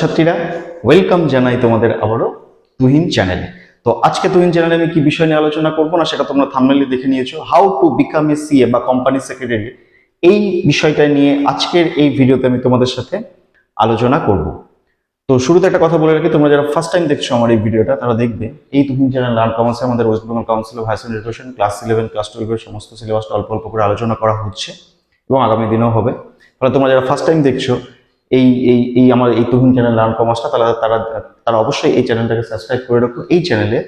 ছাত্রছাত্রীরা ওয়েলকাম জানাই তোমাদের আবারও তুহিন চ্যানেলে তো আজকে তুহিন চ্যানেলে আমি কি বিষয় নিয়ে আলোচনা করব না, সেটা তোমরা থামনেলি দেখে নিয়েছো। How to become a CA বা কোম্পানি সেক্রেটারি এই বিষয়টা নিয়ে আজকের এই ভিডিওতে আমি তোমাদের সাথে আলোচনা করব। তো শুরুতে একটা কথা বলে রাখি, তোমরা যারা ফার্স্ট টাইম দেখছ আমার এই ভিডিওটা, তারা দেখবে, এই তুহিন চ্যানেল লার্ন কমার্সে আমাদের West Bengal Council of Higher Education class eleven class টুয়েলভের সমস্ত সিলেবাসটা অল্প অল্প করে আলোচনা করা হচ্ছে এবং আগামী দিনেও হবে। তাহলে তোমরা যারা ফার্স্ট টাইম দেখছ এই এই এই আমার, এই তুহিন চ্যানেল লার্ন কমার্সটা তারা তারা তারা অবশ্যই এই চ্যানেলটাকে সাবস্ক্রাইব করে রাখো এই চ্যানেলে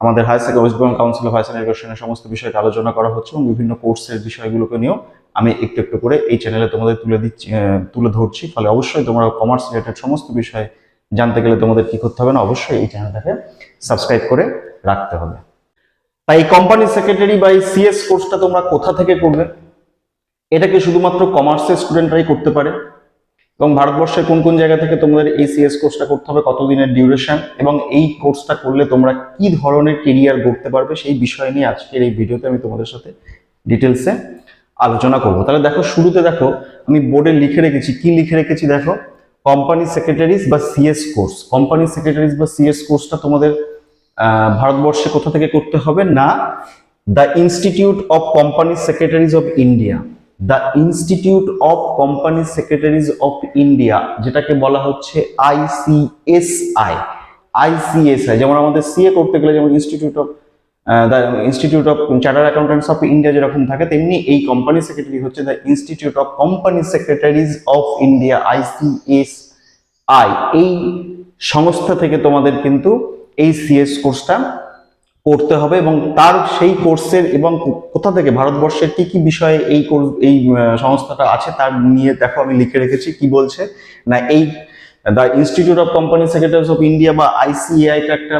আমাদের higher secondary West Bengal Council of Higher Secondary সমস্ত বিষয়টা আলোচনা করা হচ্ছে এবং বিভিন্ন কোর্সের বিষয়গুলোকে নিয়েও আমি একটু একটু করে এই চ্যানেলে তোমাদের তুলে দিচ্ছি তুলে ধরছি। ফলে অবশ্যই তোমরা কমার্স রিলেটেড সমস্ত বিষয় জানতে গেলে তোমাদের কি করতে হবে না, অবশ্যই এই চ্যানেলটাকে সাবস্ক্রাইব করে রাখতে হবে। তাই কোম্পানি সেক্রেটারি বা এই সিএস কোর্সটা তোমরা কোথা থেকে করবে এটাকে শুধুমাত্র কমার্সের স্টুডেন্টরাই করতে পারে। এবং ভারতবর্ষের কোন কোন জায়গা থেকে তোমাদের এই সিএস কোর্সটা করতে হবে, কতদিনের ডিউরেশন এবং এই কোর্সটা করলে তোমরা কি ধরনের কেরিয়ার গড়তে পারবে সেই বিষয় নিয়ে আজকের এই ভিডিওতে আমি তোমাদের সাথে ডিটেলসে আলোচনা করব। তাহলে দেখো, শুরুতে দেখো, আমি বোর্ডে লিখে রেখেছি। কি লিখে রেখেছি দেখো? কোম্পানি সেক্রেটারিজ বা সিএস কোর্স কোম্পানি সেক্রেটারিজ বা সিএস কোর্সটা তোমাদের ভারতবর্ষে কোথা থেকে করতে হবে? না the Institute of Company Secretaries of India the Institute of Company Secretaries of India, যেটাকে বলা হচ্ছে আইসিএসআই। আইসিএসআই, যেমন আমাদের সিএ করতে গেলে যেমন Institute of the Institute of Charter Accountants of India যেরকম থাকে, তেমনি এই কোম্পানি সেক্রেটারি হচ্ছে the Institute of Company Secretaries of India ICS I এই সংস্থা থেকে তোমাদের কিন্তু এই সিএস কোর্সটা করতে হবে এবং তার সেই কোর্সের এবং কোথা থেকে ভারতবর্ষের কি কি বিষয়ে এই এই সংস্থাটা আছে তার নিয়ে দেখো আমি লিখে রেখেছি কি বলছে। না, এই the Institute of Company Secretaries of India বা আইসিএআই টা একটা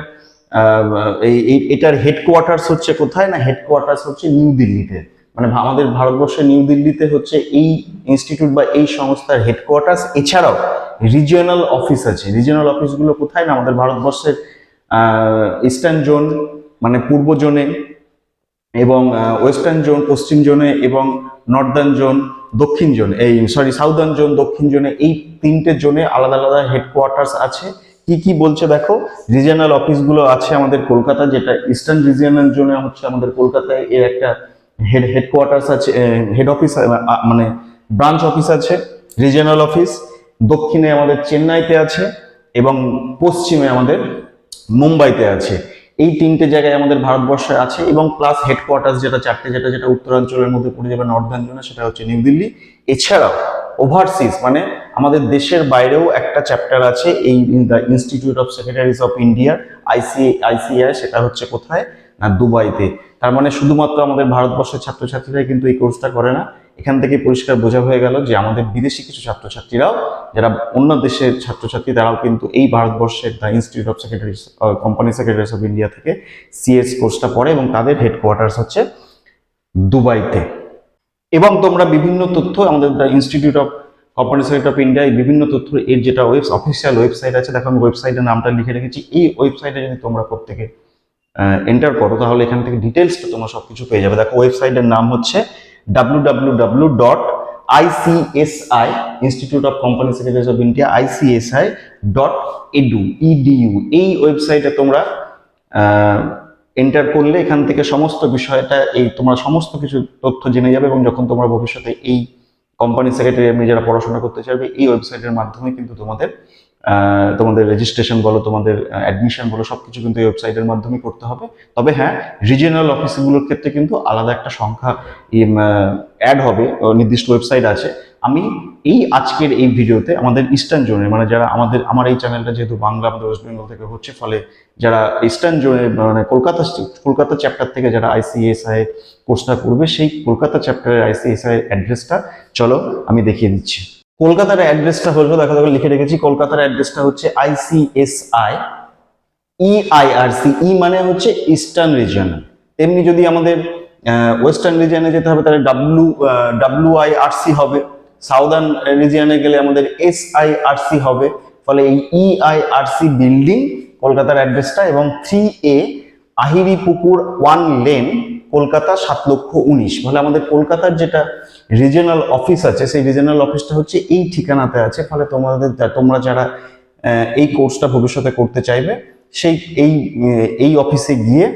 এই- এটার হেডকোয়ার্টার্স হচ্ছে কোথায়? না হেডকোয়ার্টার্স হচ্ছে নিউ দিল্লিতে। মানে আমাদের ভারতবর্ষের নিউ দিল্লিতে হচ্ছে এই ইনস্টিটিউট বা এই সংস্থার হেডকোয়ার্টার্স এছাড়াও রিজিওনাল অফিস আছে। রিজিওনাল অফিসগুলো কোথায়? না, আমাদের ভারতবর্ষের ইস্টার্ন জোন মানে পূর্ব জোনে এবং ওয়েস্টার্ন জোন, পশ্চিম জোনে এবং নর্দার্ন জোন, দক্ষিণ জোন, এই সরি সাউদার্ন জোন, দক্ষিণ জোনে এই তিনটে জোনে আলাদা আলাদা হেডকোয়ার্টার্স আছে। কি কি বলছে দেখো? রিজিয়নাল অফিসগুলো আছে আমাদের কলকাতা, যেটা ইস্টার্ন রিজিয়নাল জোনে হচ্ছে আমাদের কলকাতায়, এর একটা হেড হেডকোয়ার্টার্স আছে হেড অফিস মানে ব্রাঞ্চ অফিস আছে রিজিয়নাল অফিস দক্ষিণে আমাদের চেন্নাইতে আছে এবং পশ্চিমে আমাদের মুম্বাইতে আছে। এই তিনটে জায়গায় আমাদের ভারতবর্ষে আছে এবং প্লাস হেডকোয়ার্টার্স যেটা চারটে যেটা যেটা উত্তরাঞ্চলের মধ্যে পড়ে যাবে জোনে সেটা হচ্ছে নিউ দিল্লি এছাড়াও ওভারসিজ মানে আমাদের দেশের বাইরেও একটা চ্যাপ্টার আছে এই the Institute of Secretaries of India IC ICI সেটা হচ্ছে কোথায়? না, দুবাইতে। তার মানে শুধুমাত্র আমাদের ভারতবর্ষের ছাত্রছাত্রীরাই কিন্তু এই কোর্সটা করে না। এখান থেকে পরিষ্কার বোঝা হয়ে গেল যে আমাদের বিদেশি কিছু ছাত্রছাত্রীরাও, যারা অন্য দেশের ছাত্রছাত্রী, তারাও কিন্তু এই ভারতবর্ষের the Institute of Secretaries Company Secretaries of India থেকে সিএস কোর্সটা পড়ে এবং তাদের হেডকোয়ার্টার্স হচ্ছে দুবাইতে। এবং তোমরা বিভিন্ন তথ্য, আমাদের the Institute of Company Secretary of India বিভিন্ন তথ্য এর যেটা ওয়েব অফিসিয়াল ওয়েবসাইট আছে, দেখো আমি ওয়েবসাইটের নামটা লিখে রেখেছি। এই ওয়েবসাইটে যদি তোমরা প্রত্যেকে এন্টার করো, তাহলে এখান থেকে ডিটেলসটা তোমরা সবকিছু পেয়ে যাবে। দেখো ওয়েবসাইটের নাম হচ্ছে W dot ICSI Institute of Company Secretaries of India ICSI dot edu EDU এই ওয়েবসাইটে তোমরা এন্টার করলে এখান থেকে সমস্ত বিষয়টা, এই তোমরা সমস্ত কিছু তথ্য জেনে যাবে এবং যখন তোমরা ভবিষ্যতে এই কোম্পানি সেক্রেটারি যারা পড়াশোনা করতে চাইবে, এই ওয়েবসাইটের মাধ্যমে কিন্তু তোমাদের তোমাদের রেজিস্ট্রেশন বলো, তোমাদের অ্যাডমিশন বলো, সবকিছু কিন্তু এই ওয়েবসাইটের মাধ্যমে করতে হবে। তবে হ্যাঁ রিজিয়নাল অফিসগুলোর ক্ষেত্রে কিন্তু আলাদা একটা সংখ্যা অ্যাড হবে নির্দিষ্ট ওয়েবসাইট আছে। আমি এই আজকের এই ভিডিওতে আমাদের ইস্টার্ন জোনে মানে যারা আমাদের, আমার এই চ্যানেলটা যেহেতু বাংলা আমাদের ওয়েস্ট বেঙ্গল থেকে হচ্ছে, ফলে যারা ইস্টার্ন জোনে মানে কলকাতা কলকাতা চ্যাপ্টার থেকে যারা আইসিএসআই কোর্সটা করবে, সেই কলকাতা চ্যাপ্টারের আইসিএসআই অ্যাড্রেসটা চলো আমি দেখিয়ে দিচ্ছি। কলকাতার অ্যাড্রেসটা হলো, দেখো দেখো, লিখে রেখেছি, কলকাতার অ্যাড্রেসটা হচ্ছে আইসিএসআই ইআইআরসি ই মানে হচ্ছে ইস্টার্ন রিজিয়নাল তেমনি যদি আমাদের ওয়েস্টার্ন রিজিয়নে যেতে হবে, তাহলে W W I R C হবে। সাউদার্ন রিজিয়নে গেলে আমাদের এস আই আর সি হবে। ফলে এই ইআইআরসি বিল্ডিং কলকাতার অ্যাড্রেসটা এবং থ্রি এ আহিরি পুকুর ওয়ান লেন কলকাতা সাত লক্ষ উনিশ। ফলে আমাদের কলকাতার যেটা রিজিয়নাল অফিস আছে, সেই রিজিয়নাল অফিসটা হচ্ছে এই ঠিকানাতে আছে। ফলে তোমাদের তোমরা যারা এই কোর্সটা ভবিষ্যতে করতে চাইবে, সেই, এই এই অফিসে গিয়ে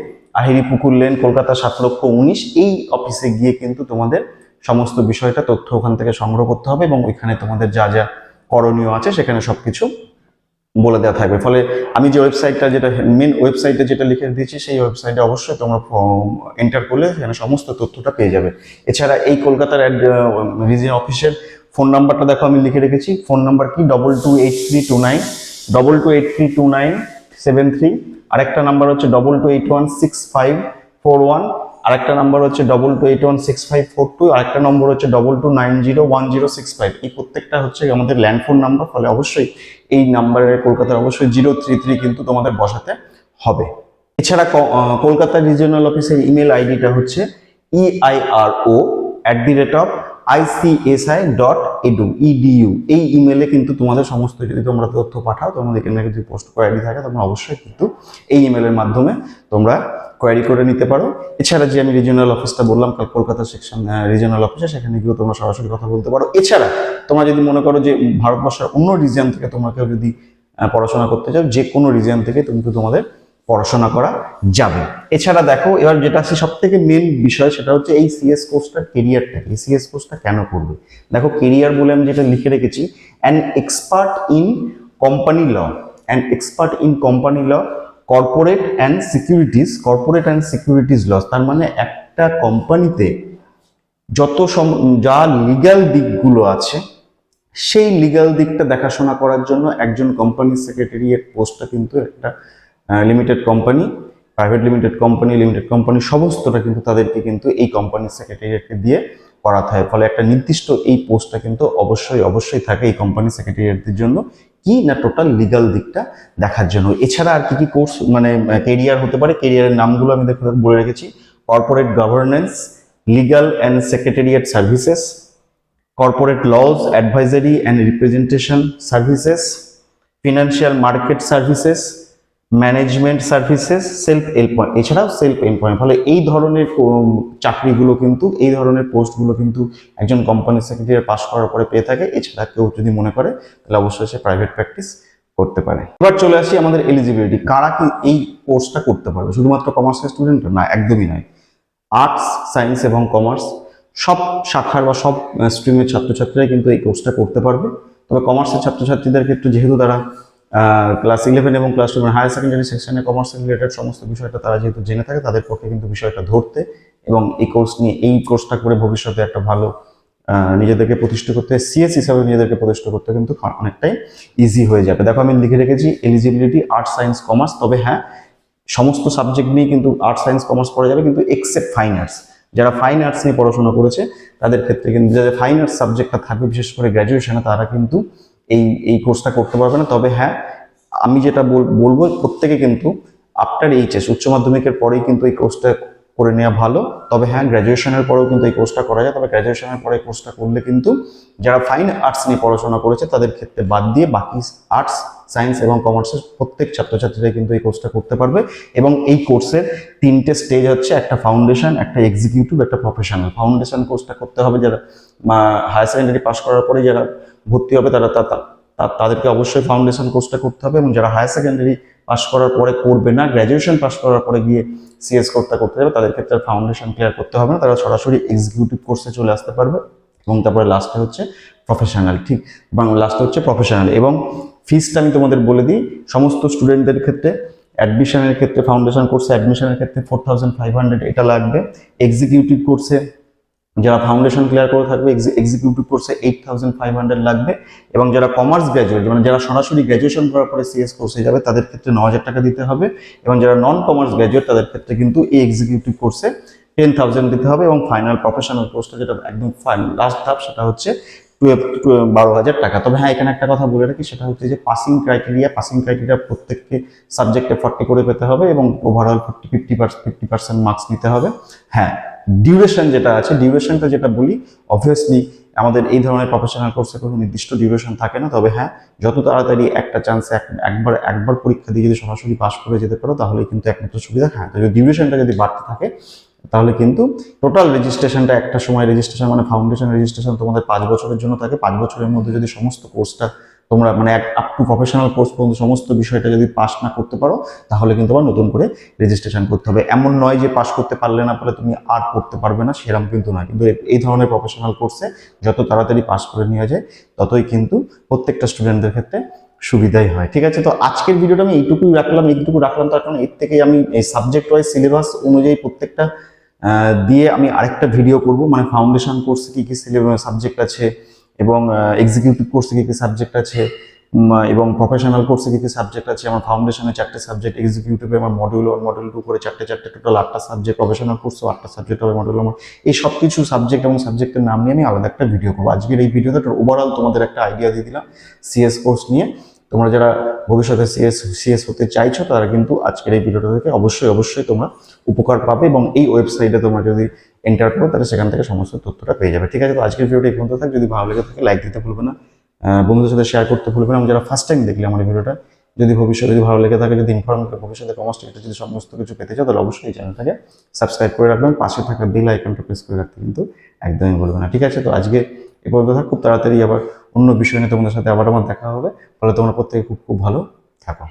আহিরি পুকুর লেন কলকাতা সাত লক্ষ উনিশ, এই অফিসে গিয়ে কিন্তু তোমাদের সমস্ত বিষয়টা, তথ্য ওখান থেকে সংগ্রহ করতে হবে এবং ওইখানে তোমাদের যা যা করণীয় আছে, সেখানে সবকিছু বলে দেওয়া থাকবে। ফলে আমি যে ওয়েবসাইটটা যেটা মেন ওয়েবসাইটে যেটা লিখে দিয়েছি, সেই ওয়েবসাইটে অবশ্যই তোমরা এন্টার করলে সেখানে সমস্ত তথ্যটা পেয়ে যাবে। এছাড়া এই কলকাতার রিজিয়ন অফিসের ফোন নাম্বারটা দেখো, আমি লিখে রেখেছি। ফোন নাম্বার কি? Double two eight three two nine double two eight three two nine seven three আরেকটা নাম্বার হচ্ছে double two eight one six five four one আরেকটা নাম্বার হচ্ছে double two eight one six five four two আরেকটা number হচ্ছে double two nine zero one zero six five এই প্রত্যেকটা হচ্ছে আমাদের ল্যান্ড ফোন নাম্বার ফলে অবশ্যই এই নাম্বারে কলকাতার অবশ্যই জিরো থ্রি থ্রি কিন্তু তোমাদের বসাতে হবে। এছাড়া কলকাতা রিজিওনাল অফিসের ইমেল আইডিটা হচ্ছে EIRO at the rate of ICSI dot edu EDU এই ইমেলে কিন্তু তোমাদের সমস্ত যদি তোমরা তথ্য পাঠাও তোমাদের এখানে যদি পোস্ট কোয়ারি থাকে, তোমরা অবশ্যই কিন্তু এই ইমেলের মাধ্যমে তোমরা কোয়ারি করে নিতে পারো। এছাড়া যে আমি রিজিওনাল অফিসটা বললাম, কাল- কলকাতা সেকশন রিজিওনাল অফিসে সেখানে গিয়েও তোমরা সরাসরি কথা বলতে পারো। এছাড়া তোমরা যদি মনে করো যে ভারতবর্ষের অন্য রিজিয়ন থেকে তোমরা কেউ যদি পড়াশোনা করতে চাও, যে কোনো রিজিয়ন থেকে তুমি কিন্তু তোমাদের পড়াশোনা করা যাবে। এছাড়া দেখো, এবার যেটা আছে সব থেকে মেন বিষয়, সেটা হচ্ছে এই সিএস কোর্সটার কেরিয়ারটা এই সিএস কোর্সটা কেন করবে? দেখো কেরিয়ার বলে আমি যেটা লিখে রেখেছি an expert in company law an expert in company law corporate and securities corporate and securities laws তার মানে একটা কোম্পানিতে যত সম- যা লিগ্যাল দিকগুলো আছে, সেই লিগ্যাল দিকটা দেখাশোনা করার জন্য একজন কোম্পানি সেক্রেটারিয়েট পোস্টটা কিন্তু একটা limited company private limited company limited company সমস্তটা কিন্তু তাদেরকে কিন্তু এই কোম্পানি সেক্রেটারিয়েটকে দিয়ে করাতে হয়। ফলে একটা নির্দিষ্ট এই পোস্টটা কিন্তু অবশ্যই অবশ্যই থাকে এই কোম্পানি সেক্রেটারিয়েটদের জন্য। কি না টোটাল লিগ্যাল দিকটা দেখার জন্য? এছাড়া আর কি কি কোর্স মানে কেরিয়ার হতে পারে? কেরিয়ারের নামগুলো আমি দেখে বলে রেখেছি। Corporate governance legal and secretariat services corporate laws advisory and representation services financial market services management services self employ এছাড়াও সেলফ এমপ্লয় ফলে এই ধরনের চাকরিগুলো কিন্তু, এই ধরনের পোস্টগুলো কিন্তু একজন কোম্পানি সেক্রেটারি পাস করার পরে পেয়ে থাকে। এছাড়া কেউ যদি মনে করে, তাহলে অবশ্যই সে প্রাইভেট প্র্যাকটিস করতে পারে। এবার চলে আসি আমাদের এলিজিবিলিটি কারা কি এই কোর্সটা করতে পারবে? শুধুমাত্র কমার্সের স্টুডেন্ট না, একদমই নয়। আর্টস সায়েন্স এবং কমার্স সব শাখার বা সব স্ট্রিমের ছাত্রছাত্রীরা কিন্তু এই কোর্সটা করতে পারবে। তবে কমার্সের ছাত্রছাত্রীদের ক্ষেত্রে যেহেতু তারা ক্লাস ইলেভেন এবং ক্লাস টুয়েলভ হায়ার সেকেন্ডারি সেকশনে কমার্স রিলেটেড সমস্ত বিষয়টা তারা যেহেতু জেনে থাকে, তাদের পক্ষে কিন্তু বিষয়টা ধরতে এবং এই কোর্স নিয়ে, এই কোর্সটা করে ভবিষ্যতে একটা ভালো নিজেদেরকে প্রতিষ্ঠা করতে সিএস হিসাবে নিজেদেরকে প্রতিষ্ঠা করতে কিন্তু অনেকটাই ইজি হয়ে যাবে। দেখো আমি লিখে রেখেছি এলিজিবিলিটি আর্টস সায়েন্স কমার্স তবে হ্যাঁ সমস্ত সাবজেক্ট নিয়ে কিন্তু আর্টস সায়েন্স কমার্স পড়া যাবে, কিন্তু এক্সেপ্ট ফাইন আর্টস যারা ফাইন আর্টস নিয়ে পড়াশোনা করেছে, তাদের ক্ষেত্রে কিন্তু, যাদের ফাইন আর্টস সাবজেক্টটা থাকবে, বিশেষ করে গ্র্যাজুয়েশনে তারা কিন্তু এই এই কোর্সটা করতে পারবে না। তবে হ্যাঁ আমি যেটা বলব, প্রত্যেকে কিন্তু আফটার এইচএস উচ্চ মাধ্যমিকের পরেই কিন্তু এই কোর্সটা করে নেওয়া ভালো। তবে হ্যাঁ গ্র্যাজুয়েশনের পরেও কিন্তু এই কোর্সটা করা যায়। তবে গ্র্যাজুয়েশনের পরে কোর্সটা করলে কিন্তু যারা ফাইন আর্টস নিয়ে পড়াশোনা করেছে, তাদের ক্ষেত্রে বাদ দিয়ে বাকি আর্টস সায়েন্স এবং কমার্সের প্রত্যেক ছাত্রছাত্রীরা কিন্তু এই কোর্সটা করতে পারবে। এবং এই কোর্সের তিনটে স্টেজ হচ্ছে, একটা ফাউন্ডেশন একটা এক্সিকিউটিভ একটা প্রফেশনাল ফাউন্ডেশন কোর্সটা করতে হবে যারা হায়ার সেকেন্ডারি পাস করার পরে যারা ভর্তি হবে, তারা তা- তাদেরকে অবশ্যই ফাউন্ডেশন কোর্সটা করতে হবে এবং যারা হায়ার সেকেন্ডারি পাস করার পরে করবে না গ্র্যাজুয়েশন পাস করার পরে গিয়ে সিএস কোর্সটা করতে যাবে, তাদের ক্ষেত্রে ফাউন্ডেশন ক্লিয়ার করতে হবে না, তারা সরাসরি এক্সিকিউটিভ কোর্সে চলে আসতে পারবে এবং তারপরে লাস্টে হচ্ছে প্রফেশনাল ঠিক? এবং লাস্টে হচ্ছে প্রফেশনাল এবং ফিসটা আমি তোমাদের বলে দিই, সমস্ত স্টুডেন্টদের ক্ষেত্রে অ্যাডমিশনের ক্ষেত্রে ফাউন্ডেশন কোর্সে অ্যাডমিশনের ক্ষেত্রে ফোর থাউজেন্ড ফাইভ হান্ড্রেড এটা লাগবে এক্সিকিউটিভ কোর্সে যারা ফাউন্ডেশন ক্লিয়ার করে থাকবে এক্সিকিউটিভ কোর্সে এইট থাউজেন্ড ফাইভ হান্ড্রেড লাগবে এবং যারা কমার্স গ্র্যাজুয়েট মানে যারা সরাসরি গ্র্যাজুয়েশন করার পরে সিএস কোর্সে যাবে, তাদের ক্ষেত্রে ন হাজার টাকা দিতে হবে এবং যারা নন কমার্স গ্র্যাজুয়েট তাদের ক্ষেত্রে কিন্তু এই এক্সিকিউটিভ কোর্সে টেন থাউজেন্ড দিতে হবে এবং ফাইনাল প্রফেশনাল কোর্সটা যেটা একদম ফাইনাল লাস্ট ধাপ সেটা হচ্ছে বারো হাজার টাকা। তবে হ্যাঁ এখানে একটা কথা বলে রাখি, সেটা হচ্ছে যে পাসিং ক্রাইটেরিয়া পাসিং ক্রাইটেরিয়া প্রত্যেককে সাবজেক্টে ফর্টি করে পেতে হবে এবং overall fifty fifty fifty percent marks নিতে হবে। হ্যাঁ ডিউরেশন যেটা আছে ডিউরেশনটা যেটা বলি অবভিয়াসলি আমাদের এই ধরনের প্রফেশনাল কোর্সে কোনো নির্দিষ্ট ডিউরেশন থাকে না। তবে হ্যাঁ যত তাড়াতাড়ি একটা চান্সে একবার একবার পরীক্ষা দিয়ে যদি সরাসরি পাস করে যেতে পারো তাহলে কিন্তু একমাত্র সুবিধা। হ্যাঁ তো ডিউরেশনটা যদি বাড়তে থাকে, তাহলে কিন্তু টোটাল রেজিস্ট্রেশনটা একটা সময় রেজিস্ট্রেশন মানে ফাউন্ডেশন রেজিস্ট্রেশন তোমাদের পাঁচ বছরের জন্য থাকে। পাঁচ বছরের মধ্যে যদি সমস্ত কোর্সটা তোমরা মানে আপ টু প্রফেশনাল কোর্স পর্যন্ত সমস্ত বিষয়টা যদি পাস না করতে পারো, তাহলে কিন্তু আবার নতুন করে রেজিস্ট্রেশন করতে হবে। এমন নয় যে পাস করতে পারলে না পারলে তুমি আর পড়তে পারবে না, সেরকম কিন্তু নয় কিন্তু এই ধরনের প্রফেশনাল কোর্সে যত তাড়াতাড়ি পাস করে নেওয়া যায়, ততই কিন্তু প্রত্যেকটা স্টুডেন্টদের ক্ষেত্রে সুবিধাই হয়। ঠিক আছে? তো আজকের ভিডিওটা আমি এইটুকুই রাখলাম, এইটুকু রাখলাম, তার কারণ এর থেকেই আমি এই সাবজেক্ট ওয়াইজ সিলেবাস অনুযায়ী প্রত্যেকটা দিয়ে আমি আরেকটা ভিডিও করব। মানে ফাউন্ডেশন কোর্সে কী কী সাবজেক্ট আছে এবং এক্সিকিউটিভ কোর্সে কী কী সাবজেক্ট আছে এবং প্রফেশনাল কোর্সে কী কী সাবজেক্ট আছে, আমার ফাউন্ডেশনে চারটে সাবজেক্ট এক্সিকিউটিভে আমার মডিউল ওয়ান মডিউল টু করে চারটে চারটে টোটাল আটটা সাবজেক্ট প্রফেশনাল কোর্সও আটটা সাবজেক্ট হবে মডিউল আমার এই সব কিছু সাবজেক্ট এবং সাবজেক্টের নাম নিয়ে আমি আলাদা একটা ভিডিও করব। আজকের এই ভিডিওতে ওভারঅল তোমাদের একটা আইডিয়া দিয়ে দিলাম সিএস কোর্স নিয়ে। তোমরা যারা ভবিষ্যতে সিএস সিএস হতে চাইছো, তারা কিন্তু আজকের এই ভিডিওটা থেকে অবশ্যই অবশ্যই তোমরা উপকার পাবে এবং এই ওয়েবসাইটে তোমরা যদি এন্টার করো, তাহলে সেখান থেকে সমস্ত তথ্যটা পেয়ে যাবে। ঠিক আছে, তো আজকের ভিডিওটা এই পর্যন্ত থাক। যদি ভালো লেগে থাকে লাইক দিতে ভুলবে না। বন্ধুদের সাথে শেয়ার করতে ভুলবে না। যারা ফার্স্ট টাইম দেখলে আমার ভিডিওটা, যদি ভবিষ্যতে যদি ভালো লেগে থাকে, যদি ইনফরমেটিভ ভবিষ্যতে কমার্স টিভিতে যদি সমস্ত কিছু পেতে চাও, তাহলে অবশ্যই চ্যানেলটাকে সাবস্ক্রাইব করে রাখবেন পাশে থাকা বেল আইকনটা প্রেস করে রাখতে কিন্তু একদমই বলবে না। ঠিক আছে, তো আজকে এ পর্যন্ত থাক। খুব তাড়াতাড়ি আবার অন্য বিষয় নিয়ে তোমাদের সাথে আবার আমার দেখা হবে। ফলে তোমরা প্রত্যেকে খুব খুব ভালো থাকো।